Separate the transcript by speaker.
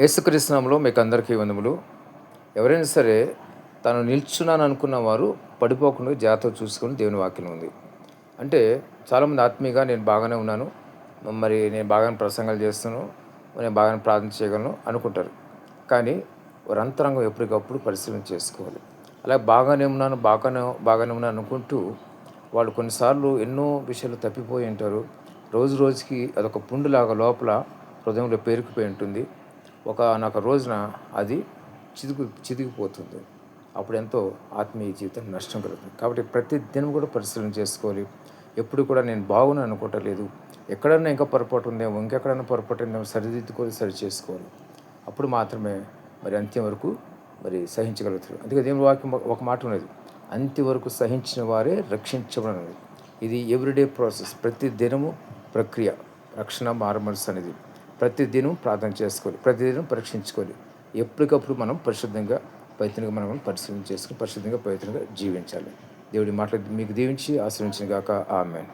Speaker 1: యేసుకృష్ణంలో మీకు అందరికీ వందములు. ఎవరైనా సరే తను నిల్చున్నాను అనుకున్న వారు పడిపోకుండా జాగ్రత్త చూసుకొని దేవుని వాక్యం ఉంది. అంటే చాలామంది ఆత్మీయంగా నేను బాగానే ఉన్నాను. మరి నేను బాగానే ప్రసంగాలు చేస్తాను. నేను బాగానే ప్రార్థన చేయగలను అనుకుంటారు. కానీ వారు అంతరంగం ఎప్పటికప్పుడు పరిశీలన చేసుకోవాలి. అలా బాగానే ఉన్నాను బాగానే బాగానే ఉన్నాను అనుకుంటూ వాళ్ళు కొన్నిసార్లు ఎన్నో విషయాలు తప్పిపోయి ఉంటారు. రోజు రోజుకి అదొక పుండులాగా లోపల హృదయంలో పేరుకుపోయి ఉంటుంది. ఒక రోజున అది చితుకు చితికిపోతుంది అప్పుడు ఎంతో ఆత్మీయ జీవితం నష్టం కలుగుతుంది. కాబట్టి ప్రతి దినం కూడా పరిశీలన చేసుకోవాలి. ఎప్పుడు కూడా నేను బాగున్నాను అనుకోవటలేదు. ఎక్కడన్నా ఇంకా పొరపాటు ఉందేమో ఇంకెక్కడన్నా పొరపాటు ఉందేమో సరిదిద్దుకొని సరి చేసుకోవాలి. అప్పుడు మాత్రమే మరి అంత్యం వరకు మరి సహించగలుగుతారు. అందుకే దేవుని వాక్యం ఒక- ఒక మాట ఉన్నది. అంత్య వరకు సహించిన వారే రక్షించబడినది. ఇది ఎవ్రీడే ప్రాసెస్ ప్రతి దినము ప్రక్రియ. రక్షణ మారమనసు అనేది. ప్రతిదినం ప్రార్థన చేసుకోవాలి. ప్రతిదినం పరీక్షించుకోవాలి. ఎప్పటికప్పుడు మనం పరిశుద్ధంగా పవిత్రంగా మనం పరిశీలన చేసుకుని పరిశుద్ధంగా పవిత్రంగా జీవించాలి. దేవుడి మాటలు మీకు దీవించి ఆశ్రయించిన గాక. ఆమె